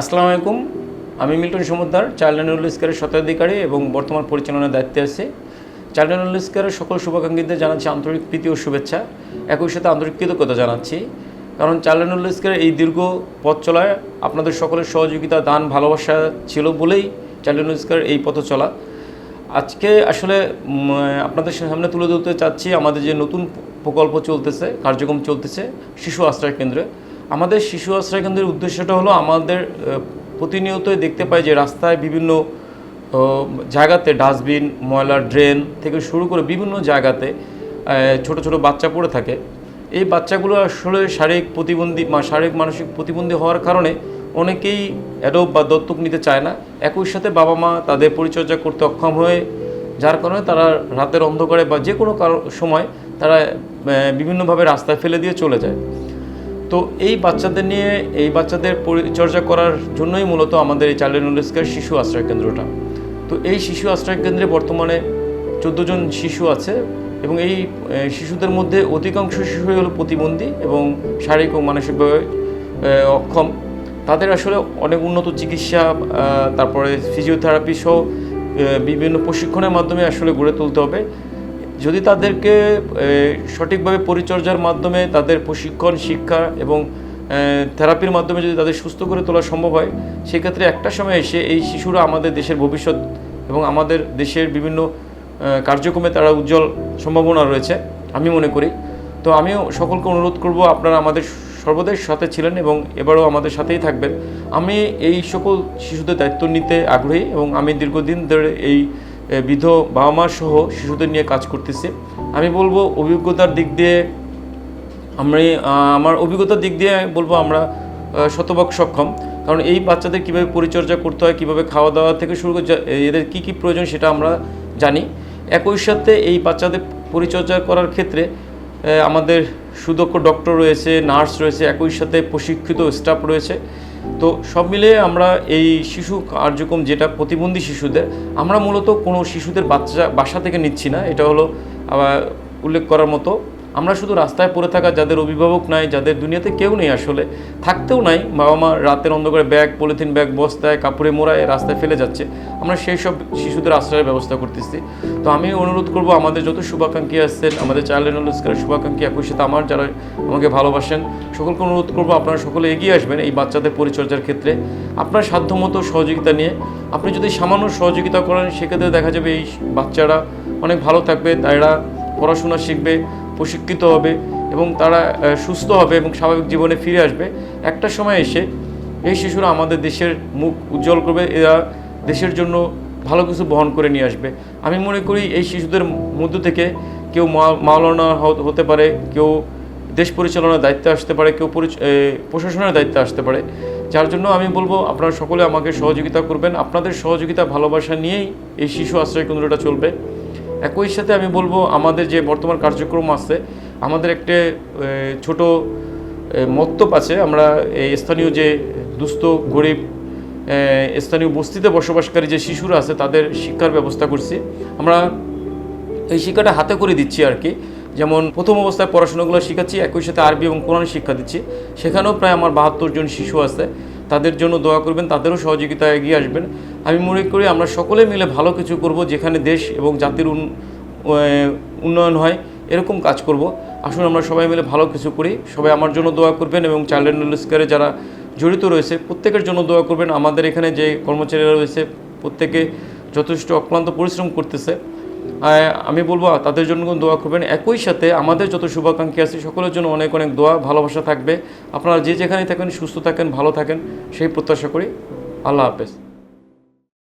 আসসালামু আলাইকুম। আমি মিল্টন সমুদ্দার চাইল্ড অ্যান্ড স্বত্বাধিকারী এবং বর্তমান পরিচালনার দায়িত্বে আছে। চাইল্ড অ্যান্ড সকল শুভাকাঙ্ক্ষীদের জানাচ্ছি আন্তরিক প্রীতি ও শুভেচ্ছা। একই সাথে আন্তরিক কৃতজ্ঞতা জানাচ্ছি। কারণ চাইল্ড অ্যান্ড এই দীর্ঘ পথ চলায় আপনাদের সকলের সহযোগিতা, দান, ভালোবাসা ছিল বলেই চাইল্ড অ্যান্ড এই পথ চলা। আজকে আসলে আপনাদের সামনে তুলে ধরতে চাচ্ছি আমাদের যে নতুন প্রকল্প চলতেছে, কার্যক্রম চলতেছে, শিশু আশ্রয় কেন্দ্রে। আমাদের শিশু আশ্রয় কেন্দ্রের উদ্দেশ্যটা হলো আমাদের প্রতিনিয়তই দেখতে পাই যে রাস্তায় বিভিন্ন জায়গাতে ডাস্টবিন, ময়লার ড্রেন থেকে শুরু করে বিভিন্ন জায়গাতে ছোট ছোট বাচ্চা পড়ে থাকে। এই বাচ্চাগুলো আসলে শারীরিক প্রতিবন্ধী বা শারীরিক মানসিক প্রতিবন্ধী হওয়ার কারণে অনেকেই অ্যাডোপ বা দত্তক নিতে চায় না। একই সাথে বাবা মা তাদের পরিচর্যা করতে অক্ষম হয়ে, যার কারণে তারা রাতের অন্ধকারে বা যে কোনো সময় তারা বিভিন্নভাবে রাস্তায় ফেলে দিয়ে চলে যায়। তো এই বাচ্চাদের নিয়ে, এই বাচ্চাদের পরিচর্যা করার জন্যই মূলত আমাদের এই চাইল্ড নুলেস্কার শিশু আশ্রয় কেন্দ্রটা। তো এই শিশু আশ্রয় কেন্দ্রে বর্তমানে চোদ্দ জন শিশু আছে এবং এই শিশুদের মধ্যে অধিকাংশ শিশুই হলো প্রতিবন্ধী এবং শারীরিক ও মানসিকভাবে অক্ষম। তাদের আসলে অনেক উন্নত চিকিৎসা তারপরে ফিজিওথেরাপি সহ বিভিন্ন প্রশিক্ষণের মাধ্যমে আসলে গড়ে তুলতে হবে। যদি তাদেরকে সঠিকভাবে পরিচর্যার মাধ্যমে তাদের প্রশিক্ষণ, শিক্ষা এবং থেরাপির মাধ্যমে যদি তাদের সুস্থ করে তোলা সম্ভব হয়, সেক্ষেত্রে একটা সময় এসে এই শিশুরা আমাদের দেশের ভবিষ্যৎ এবং আমাদের দেশের বিভিন্ন কার্যক্রমে তারা উজ্জ্বল সম্ভাবনা রয়েছে, আমি মনে করি। তো আমিও সকলকে অনুরোধ করব, আপনারা আমাদের সর্বদাই সাথে ছিলেন এবং এবারও আমাদের সাথেই থাকবেন। আমি এই সকল শিশুদের দায়িত্ব নিতে আগ্রহী এবং আমি দীর্ঘদিন ধরে এই বৃদ্ধ বাবা মা সহ শিশুদের নিয়ে কাজ করতেছি। আমি বলব, অভিজ্ঞতার দিক দিয়ে আমি আমার অভিজ্ঞতার দিক দিয়ে বলব আমরা শতভাগ সক্ষম। কারণ এই বাচ্চাদের কীভাবে পরিচর্যা করতে হয়, কীভাবে খাওয়া দাওয়া থেকে শুরু করে এদের কী কী প্রয়োজন সেটা আমরা জানি। একই সাথে এই বাচ্চাদের পরিচর্যা করার ক্ষেত্রে আমাদের সুদক্ষ ডক্টর রয়েছে, নার্স রয়েছে, একই সাথে প্রশিক্ষিত স্টাফ রয়েছে। তো সব মিলিয়ে আমরা এই শিশু কার্যক্রম যেটা প্রতিবন্ধী শিশুদের, আমরা মূলত কোনো শিশুদের বাচ্চা, বাসা থেকে নিচ্ছি না। এটা হলো উল্লেখ করার মতো আমরা শুধু রাস্তায় পড়ে থাকা যাদের অভিভাবক নাই, যাদের দুনিয়াতে কেউ নেই আসলে, থাকতেও নাই। বাবা মা রাতের অন্ধকারে ব্যাগ, পলিথিন ব্যাগ বস্তায়, কাপড়ে মোড়ায় রাস্তায় ফেলে যাচ্ছে। আমরা সেই সব শিশুদের আশ্রয়ের ব্যবস্থা করতেছি। তো আমি অনুরোধ করব, আমাদের যত শুভাকাঙ্ক্ষী আসছেন আমাদের চাইল্ড নলেজকারের শুভাকাঙ্ক্ষী একই সাথে আমার যারা আমাকে ভালোবাসেন, সকলকে অনুরোধ করব, আপনারা সকলে এগিয়ে আসবেন এই বাচ্চাদের পরিচর্যার ক্ষেত্রে। আপনার সাধ্যমতো সহযোগিতা নিয়ে, আপনি যদি সামান্য সহযোগিতা করেন, সেক্ষেত্রে দেখা যাবে এই বাচ্চারা অনেক ভালো থাকবে, তারা পড়াশোনা শিখবে প্রশিক্ষিত হবে এবং তারা সুস্থ হবে এবং স্বাভাবিক জীবনে ফিরে আসবে। একটা সময় এসে এই শিশুরা আমাদের দেশের মুখ উজ্জ্বল করবে, এরা দেশের জন্য ভালো কিছু বহন করে নিয়ে আসবে। আমি মনে করি এই শিশুদের মধ্য থেকে কেউ মাওলানা হতে পারে, কেউ দেশ পরিচালনার দায়িত্বে আসতে পারে, কেউ প্রশাসনের দায়িত্বে আসতে পারে। যার জন্য আমি বলব, আপনারা সকলে আমাকে সহযোগিতা করবেন। আপনাদের সহযোগিতা, ভালোবাসা নিয়েই এই শিশু আশ্রয় কেন্দ্রটা চলবে। একই সাথে আমি বলব, আমাদের যে বর্তমান কার্যক্রম আছে, আমাদের একটা ছোট মক্তব আছে। আমরা এই স্থানীয় যে দুস্থ, গরিব স্থানীয় বস্তিতে বসবাসকারী যে শিশুরা আছে, তাদের শিক্ষার ব্যবস্থা করছি। আমরা এই শিক্ষাটা হাতে করে দিচ্ছি আর কি। যেমন প্রথম অবস্থায় পড়াশোনাগুলো শেখাচ্ছি, একই সাথে আরবি এবং কোরআন শিক্ষা দিচ্ছি। সেখানেও প্রায় আমার বাহাত্তর জন শিশু আছে। তাদের জন্য দোয়া করবেন, তাদেরও সহযোগিতা এগিয়ে আসবেন। আমি মনে করি আমরা সকলে মিলে ভালো কিছু করব, যেখানে দেশ এবং জাতির উন- উন্নয়ন হয়, এরকম কাজ করব। আসুন আমরা সবাই মিলে ভালো কিছু করি। সবাই আমার জন্য দোয়া করবেন এবং চাইল্ড অ্যান্ড যারা জড়িত রয়েছে, প্রত্যেকের জন্য দোয়া করবেন। আমাদের এখানে যে কর্মচারীরা রয়েছে, প্রত্যেকে যথেষ্ট অক্লান্ত পরিশ্রম করতেছে। আমি বলব, তাদের জন্য দোয়া করবেন। একই সাথে আমাদের যত শুভাকাঙ্ক্ষী আছে, সকলের জন্য অনেক অনেক দোয়া, ভালোবাসা থাকবে। আপনারা যে যেখানে থাকেন, সুস্থ থাকেন, ভালো থাকেন, সেই প্রত্যাশা করি। আল্লাহ হাফেজ।